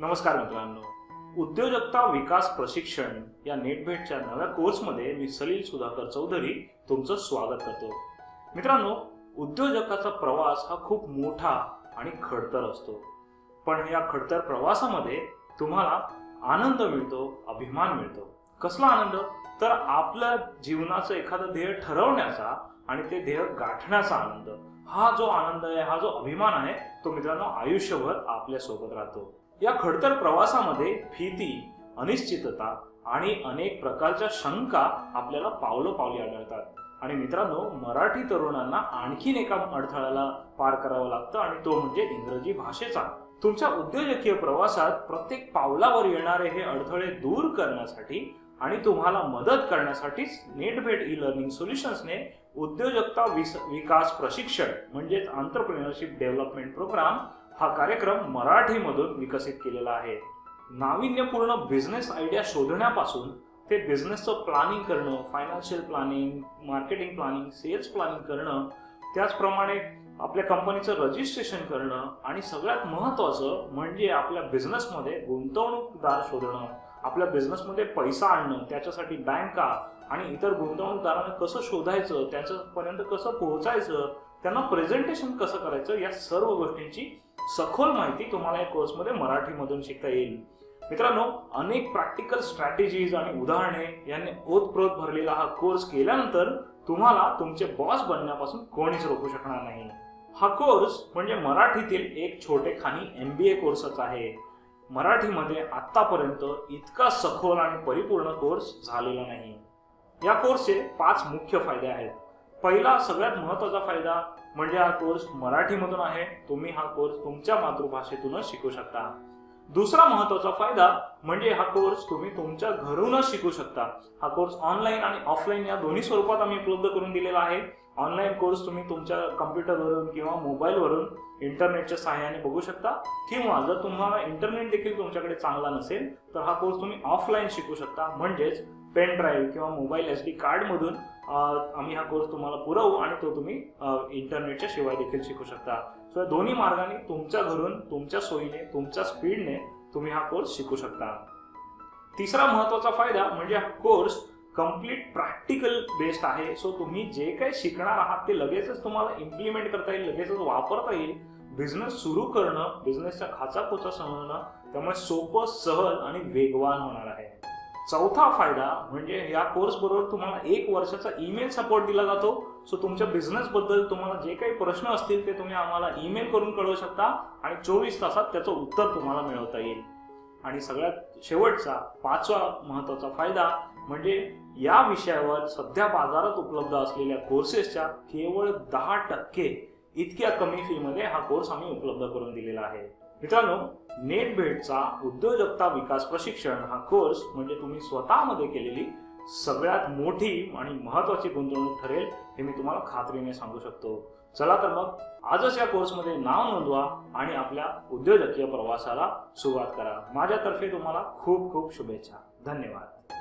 नमस्कार मित्रांनो. उद्योजकता विकास प्रशिक्षण या नेटभेटच्या नव्या कोर्समध्ये मी सलील सुधाकर चौधरी तुमचं स्वागत करतो. मित्रांनो उद्योजकाचा प्रवास हा खूप मोठा आणि खडतर असतो. पण या खडतर प्रवासामध्ये तुम्हाला आनंद मिळतो अभिमान मिळतो. कसला आनंद? तर आपल्या जीवनाचं एखादं ध्येय ठरवण्याचा आणि ते ध्येय गाठण्याचा आनंद. हा जो आनंद आहे हा जो अभिमान आहे तो मित्रांनो आयुष्यभर आपल्यासोबत राहतो. या खडतर प्रवासामध्ये भीती अनिश्चितता आणि अनेक प्रकारच्या शंका आपल्याला पावलं पावली आढळतात. आणि मित्रांनो मराठी तरुणांना आणखीन एका अडथळ्याला पार करावं लागतं आणि तो म्हणजे इंग्रजी भाषेचा. तुमच्या उद्योजकीय प्रवासात प्रत्येक पावलावर येणारे हे अडथळे दूर करण्यासाठी आणि तुम्हाला मदत करण्यासाठीच नेटभेट ई लर्निंग सोल्युशन्सने उद्योजकता विकास प्रशिक्षण म्हणजेच आंतरप्रिनरशिप डेव्हलपमेंट प्रोग्राम हा कार्यक्रम मराठीमधून विकसित केलेला आहे. नाविन्यपूर्ण बिझनेस आयडिया शोधण्यापासून ते बिझनेसचं प्लॅनिंग करणं financial planning marketing planning sales planning करणं त्याचप्रमाणे आपल्या कंपनीचं रजिस्ट्रेशन करणं आणि सगळ्यात महत्त्वाचं म्हणजे आपल्या बिझनेसमध्ये गुंतवणूकदार शोधणं आपल्या बिझनेसमध्ये पैसा आणणं त्याच्यासाठी बँका आणि इतर गुंतवणूकदारांना कसं शोधायचं त्याच्यापर्यंत कसं पोहोचायचं त्यांना प्रेझेंटेशन कसं करायचं या सर्व गोष्टींची सखोल माहिती तुम्हाला या कोर्समध्ये मराठीमधून शिकता येईल. मित्रांनो अनेक प्रॅक्टिकल स्ट्रॅटेजीज आणि उदाहरणे यांनी ओतप्रोत भरलेला हा कोर्स केल्यानंतर तुम्हाला तुमचे बॉस बनण्यापासून कोणीच रोखू शकणार नाही. हा कोर्स म्हणजे मराठीतील एक छोटे खाणी एम बी ए कोर्सच आहे. मराठीमध्ये आत्तापर्यंत इतका सखोल आणि परिपूर्ण कोर्स झालेला नाही. या कोर्सचे पाच मुख्य फायदे आहेत. पहिला सगळ्यात महत्त्वाचा फायदा म्हणजे हा कोर्स मराठीमधून आहे. तुम्ही हा कोर्स तुमच्या मातृभाषेतूनच शिकू शकता. दुसरा महत्त्वाचा फायदा म्हणजे हा कोर्स तुम्ही तुमच्या घरूनच शिकू शकता. हा कोर्स ऑनलाईन आणि ऑफलाईन या दोन्ही स्वरूपात आम्ही उपलब्ध करून दिलेला आहे. ऑनलाईन कोर्स तुम्ही तुमच्या कम्प्युटरवरून किंवा मोबाईलवरून इंटरनेटच्या सहाय्याने बघू शकता. किंवा जर तुम्हाला इंटरनेट देखील तुमच्याकडे चांगला नसेल तर हा कोर्स तुम्ही ऑफलाईन शिकू शकता. म्हणजेच पेन ड्राईव्ह किंवा मोबाईल एस डी कार्डमधून आम्ही हा कोर्स तुम्हाला पुरवू आणि तो तुम्ही इंटरनेटच्या शिवाय देखील शिकू शकता. सो या दोन्ही मार्गाने तुमच्या घरून तुमच्या सोयीने तुमच्या स्पीडने तुम्ही हा कोर्स शिकू शकता. तिसरा महत्त्वाचा फायदा म्हणजे हा कोर्स कंप्लीट प्रॅक्टिकल बेस्ड आहे. सो तुम्ही जे काही शिकणार आहात ते लगेचच तुम्हाला इम्प्लिमेंट करता येईल लगेचच वापरता येईल. बिझनेस सुरू करणं बिझनेसचा खाचा खोचा समजणं त्यामुळे सोपं सहज आणि वेगवान होणार आहे. चौथा फायदा म्हणजे या कोर्स बरोबर तुम्हाला एक वर्षाचा ईमेल सपोर्ट दिला जातो. सो तुमच्या बिझनेस बद्दल तुम्हाला जे काही प्रश्न असतील ते तुम्ही आम्हाला ईमेल करून कळवू शकता आणि चोवीस तासात त्याचं उत्तर तुम्हाला मिळवता येईल. आणि सगळ्यात शेवटचा पाचवा महत्त्वाचा फायदा म्हणजे या विषयावर सध्या बाजारात उपलब्ध असलेल्या कोर्सेसच्या केवळ दहा टक्के इतक्या कमी फीमध्ये हा कोर्स आम्ही उपलब्ध करून दिलेला आहे. मित्रांनो नेटभेटचा उद्योजकता विकास प्रशिक्षण हा कोर्स म्हणजे तुम्ही स्वतःमध्ये केलेली सगळ्यात मोठी आणि महत्वाची गुंतवणूक ठरेल हे मी तुम्हाला खात्रीने सांगू शकतो. चला तर मग आजच या कोर्समध्ये नाव नोंदवा आणि आपल्या उद्योजकीय प्रवासाला सुरुवात करा. माझ्यातर्फे तुम्हाला खूप खूप शुभेच्छा. धन्यवाद.